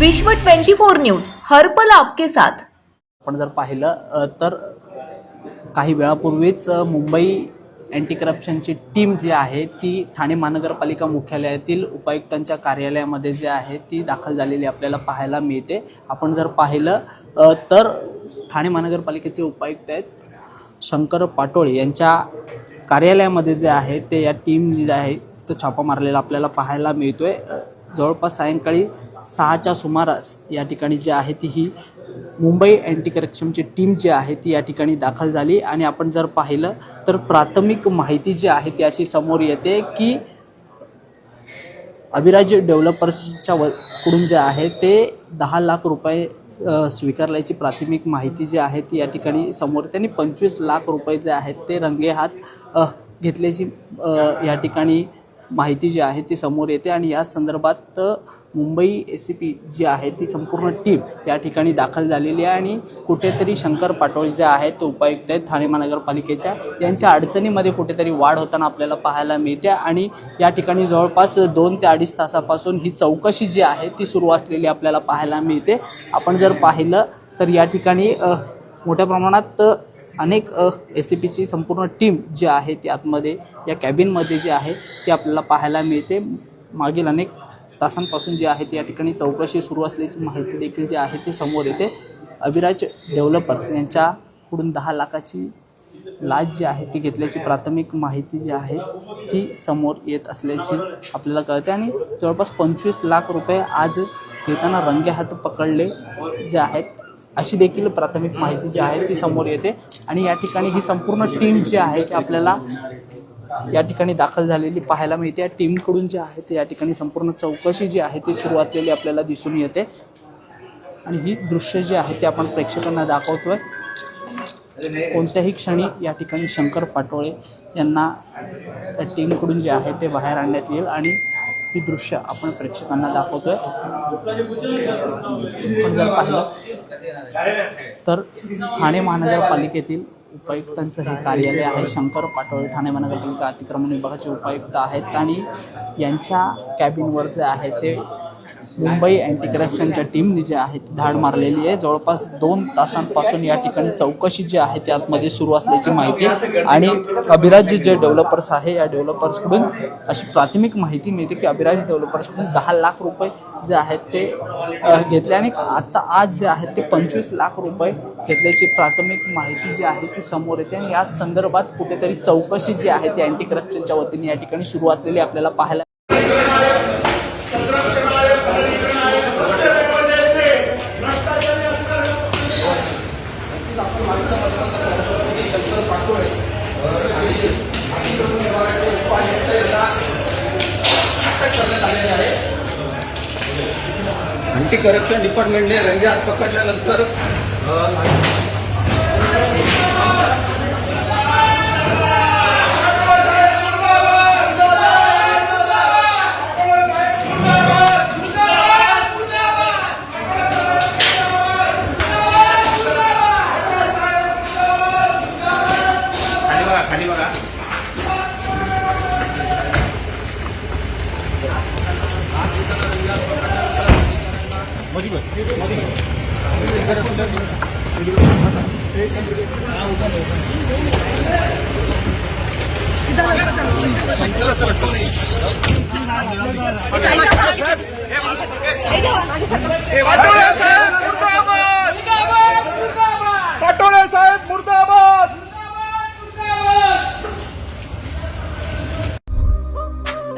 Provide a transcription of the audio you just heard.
विश्व 24 न्यूज हर्पल आपके साथ. आपण जर पाहिलं तर काही वेळापूर्वीच मुंबई अँटी करप्शनची टीम जी आहे ती ठाणे महानगरपालिका मुख्यालयातील उपायुक्तांच्या कार्यालयामध्ये जे आहे ती दाखल झालेली आपल्याला पाहायला मिळते. आपण जर पाहिलं तर ठाणे महानगरपालिकेचे उपायुक्त आहेत शंकर पाटोळे यांच्या कार्यालयामध्ये जे आहे ते या टीम जे आहे तो छापा मारलेला आपल्याला पाहायला मिळतोय. आहे जवळपास सायंकाळी सहाच्या सुमारास या ठिकाणी जी आहे ती ही मुंबई अँटी करप्शनची टीम जी आहे ती या ठिकाणी दाखल झाली. आणि आपण जर पाहिलं तर प्राथमिक माहिती जी आहे ती अशी समोर येते की अभिराज डेव्हलपर्सच्या व कडून जे आहे ते दहा लाख रुपये स्वीकारल्याची प्राथमिक माहिती जी आहे ती या ठिकाणी समोर त्यांनी पंचवीस लाख रुपये जे आहेत ते रंगेहात घेतल्याची या ठिकाणी माहिती जी आहे ती समोर येते आणि या संदर्भात मुंबई ए सी पी जी आहे ती संपूर्ण टीम या ठिकाणी दाखल झालेली आहे आणि कुठेतरी शंकर पाटोळे जे आहेत ते उपायुक्त आहेत ठाणे महानगरपालिकेच्या. यांच्या अडचणीमध्ये कुठेतरी वाढ होताना आपल्याला पाहायला मिळते आणि या ठिकाणी जवळपास दोन ते अडीच तासापासून ही चौकशी जी आहे ती सुरू असलेली आपल्याला पाहायला मिळते. आपण जर पाहिलं तर या ठिकाणी मोठ्या प्रमाणात अनेक ए सी पीची संपूर्ण टीम जी आहे ती आतमध्ये या कॅबिनमध्ये जी आहे ती आपल्याला पाहायला मिळते. मागील अनेक तासांपासून जी आहे ती या ठिकाणी चौकशी सुरू असल्याची माहिती देखील जी आहे ती समोर येते. अभिराज डेव्हलपर्स यांच्याकडून दहा लाखाची लाच जी आहे ती घेतल्याची प्राथमिक माहिती जी आहे ती समोर येत असल्याची आपल्याला कळते. आणि जवळपास पंचवीस लाख रुपये आज घेताना रंगे हात पकडले जे आहेत अशी देखील प्राथमिक माहिती जी आहे ती समोर येते. आणि या ठिकाणी ही संपूर्ण टीम जी आहे ती आपल्याला या ठिकाणी दाखल झालेली पाहायला मिळते. या टीमकडून जे आहे ते या ठिकाणी संपूर्ण चौकशी जी आहे ती सुरू असलेली आपल्याला दिसून येते. आणि ही दृश्य जी आहे ते आपण प्रेक्षकांना दाखवतोय. कोणत्याही क्षणी या ठिकाणी शंकर पाटोळे यांना त्या टीमकडून जे आहे ते बाहेर आणण्यात येईल. आणि ही दृश्य आपण प्रेक्षकांना दाखवतोय. आपण जर पाहिलं तर ठाणे महानगरपालिकेतील उपायुक्तांचं हे कार्यालय आहे. शंकर पाटोळे ठाणे महानगरपालिका अतिक्रमण विभागाचे उपायुक्त आहेत आणि यांच्या कॅबिनवर जे आहे ते मुंबई अँटी करप्शनच्या टीमने जे आहे ती धाड मारलेली आहे. जवळपास दोन तासांपासून या ठिकाणी चौकशी जी आहे ती आतमध्ये सुरू असल्याची माहिती. आणि अभिराज जे डेव्हलपर्स आहे या डेव्हलपर्सकडून अशी प्राथमिक माहिती मिळते की अभिराज डेव्हलपर्सकडून दहा लाख रुपये जे आहेत ते घेतले. आणि आता आज जे आहेत ते पंचवीस लाख रुपये घेतल्याची प्राथमिक माहिती जी आहे ती समोर येते. आणि या संदर्भात कुठेतरी चौकशी जी आहे ती अँटी करप्शनच्या वतीने या ठिकाणी सुरू असलेली आपल्याला पाहायला अँटी करप्शन डिपार्टमेंटने रंग्यात पकडल्यानंतर पाटोळे